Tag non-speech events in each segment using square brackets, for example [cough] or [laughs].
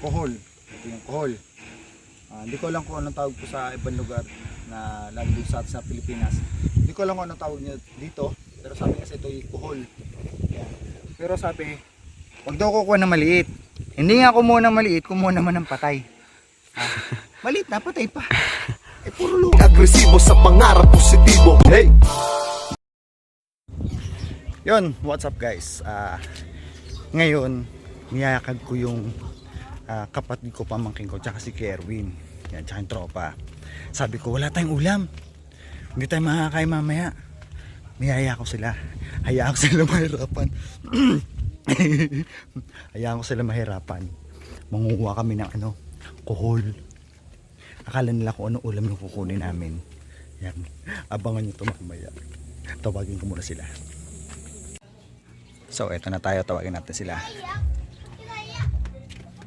kohol. Ito yung kohol. Ah, hindi ko alam kung anong tawag po sa ibang lugar na lalo sa, sa Pilipinas. Hindi ko alam kung anong tawag niya dito. Pero sabi kasi ito yung kohol. Yan. Pero sabi, wag daw kukuha ng maliit. Hindi nga kumuha ng maliit, kumuha naman ng patay. Ah, [laughs] maliit na, patay pa. [laughs] Eh, puro lupa. Agresibo sa pangarap positibo Hey! Yun, what's up guys? Ah, ngayon, niyakag ko yung ah, kapatid ko, pamangkin ko, tsaka si Kerwin. Yan, tsaka yung tropa. Sabi ko, wala tayong ulam. Hindi tayo makakain mamaya. Niyaya ko sila. Hayaan ko sila [laughs] mahirapan. [clears throat] Hayaan ko sila mahirapan. Manguha kami ng ano, kuhol. Akala nila kung ano ulam yung kukunin namin. Yan. Abangan nyo ito mamaya. Tawagin ko muna sila. So, eto na tayo. Tawagin natin sila.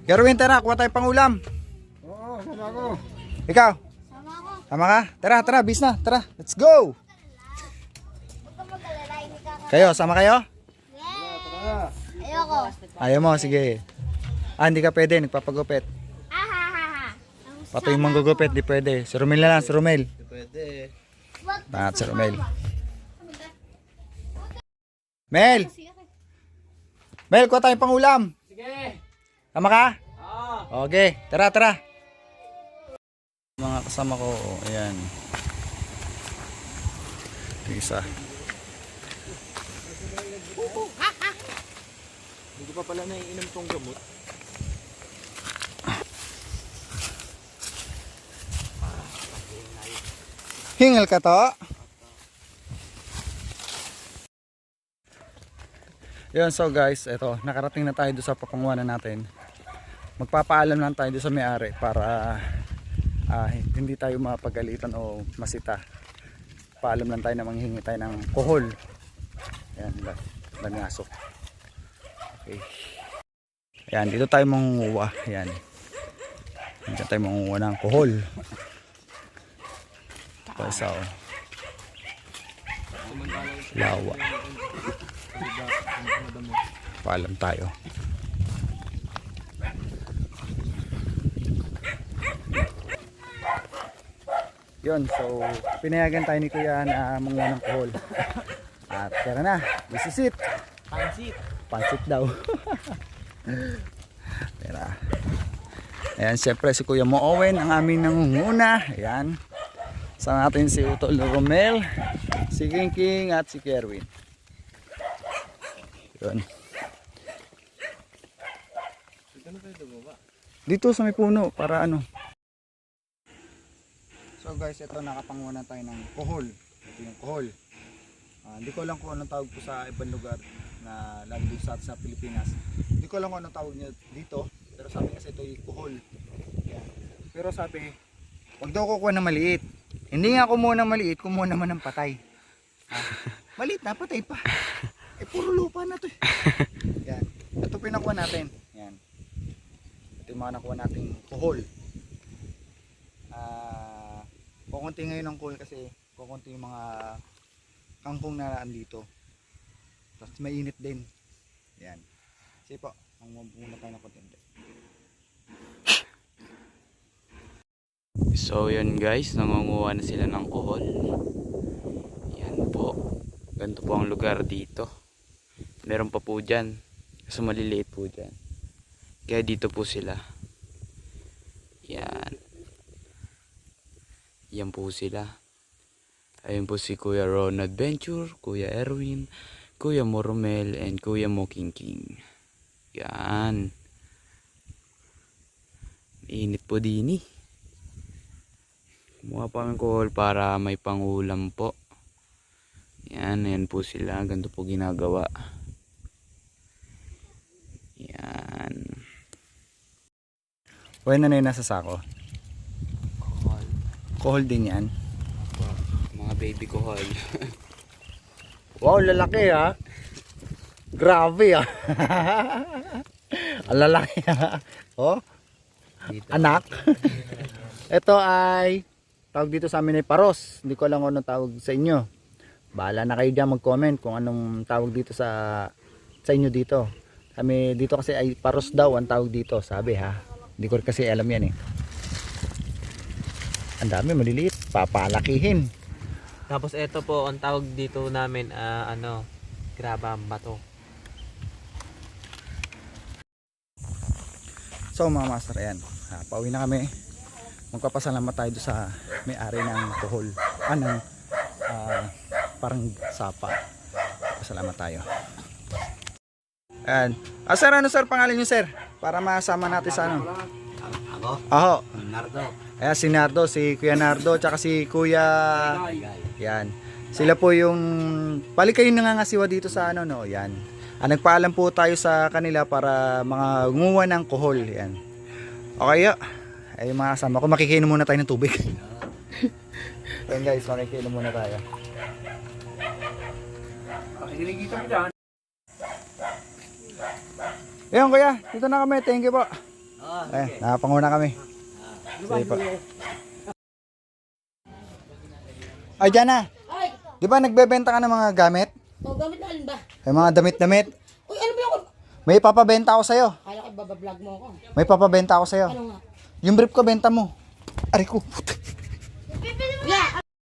Gerwin, tara. Kuha tayo pang ulam. Oo, sama ko. Ikaw, Sama ko. tama ka? Tara, tara. Bis na. Tara. Let's go. Kayo, sama kayo? Yeah! Ayoko. Ayaw mo, sige. Ah, hindi ka pwede. Nagpapagupit. Ah, ha, ha, ha. Pati yung manggugupit, di pwede. Si Romel na lang, si Romel. Pwede. Wag Lahat si Romel. Mel! Mel, kuha tayo pang ulam. Sige. Tama ka? Ah. Okay, tara, tara. Mga kasama ko, oh, ayan. Ito isa. Hindi pa pala naiinom tong gamot. Hingal ka to? Yun, so guys, eto, nakarating na tayo doon sa papanguanan natin. Magpapaalam lang tayo sa may-ari para ah, hindi tayo mapagalitan o masita. Paalam lang tayo na manghingi tayo ng kohol. Ayan, la- langasok. Okay. Ayan, dito tayo mangunguha. Ayan. Dito tayo mangunguha ng kohol. Ito isa oh. Lawa. Paalam tayo. Yun, so pinayagan tayo ni Kuya na manguha ng kohol. At tara na, this is it. Pansit. Pansit daw. [laughs] Tara. Ayan, siyempre si Kuya Mo Owen, ang aming nangunguna. Ayan. Sa natin si Utol Romel, si King King at si Kerwin. Yun. Dito sa may puno para ano. Guys, ito nakapanguha na tayo ng kohol. Ito yung kohol. Ah, hindi ko alam kung anong tawag po sa ibang lugar na lalo dito sa, sa Pilipinas. Hindi ko alam kung anong tawag niya dito. Pero sabi kasi ito yung kuhol. Yan. Pero sabi, wag daw kukuha ng maliit. Hindi nga kumuha ng maliit, kumuha naman ng patay. Ah, [laughs] maliit na, patay pa. Eh, puro lupa na to eh. Yan. Ito pinakuha natin. Yan. Ito yung mga nakuha nating kuhol. Ah, kukunti ngayon ng kuhol kasi kukunti yung mga kangkong na andito. Tapos mainit din. Yan. Sige po, ang muna tayo ng konti. So yun guys, nangunguha na sila ng kohol. Yan po. Ganito po ang lugar dito. Meron pa po dyan. Kaso maliliit po dyan. Kaya dito po sila. Yan. Yan po sila. Ayun po si Kuya Ron Adventure, Kuya Erwin, Kuya Moromel, and Kuya Moking King. Yan. Init po din eh. Kumuha pa ng kohol para may pangulam po. Yan, yan po sila. Ganito po ginagawa. Yan. Bueno na yun nasa sako. Kohol. Din yan. Mga baby kohol. [laughs] Wow, lalaki ha. Grabe ha. [laughs] Ang lalaki ha. Oh, anak. [laughs] Ito ay tawag dito sa amin ay paros. Hindi ko alam kung anong tawag sa inyo. Bahala na kayo dyan mag-comment kung anong tawag dito sa sa inyo dito. Kami dito kasi ay paros daw ang tawag dito, sabi ha. Hindi ko kasi alam yan eh. Ang dami, maliliit. Papalakihin. Tapos ito po, ang tawag dito namin, ah, ano, grabang bato. So mga master, ayan. Ah, pauwi na kami. Magpapasalamat tayo sa may-ari ng kuhol. Ah, ng ah, parang sapa. Pasalamat tayo. Ayan. Ah, sir, ano sir pangalan niyo sir? Para masama natin sa ano. Ako? Aho. Nardo. Ayan, si Nardo, si Kuya Nardo, tsaka si Kuya... Yan. Sila po yung... Balik kayo nangangasiwa dito sa ano, no? Yan. Ah, nagpaalam po tayo sa kanila para mga nguwa ng kohol. Yan. Okay. Ay, mga kasama ko, makikinom muna tayo ng tubig. [laughs] Ayan guys, makikinom muna tayo. Ayan kuya, dito na kami. Thank you po. Eh, nakapanguna kami. Sige po. Ay, dyan na. Ay, Di ba nagbebenta ka ng mga gamit? oh, gamit na alin ba? May mga damit-damit. Uy, ano ba yung... May papabenta ako sa'yo. Kala ko babablog mo ako. May papabenta ako sa'yo. Ano nga? Yung brief ko, benta mo. Ari ko.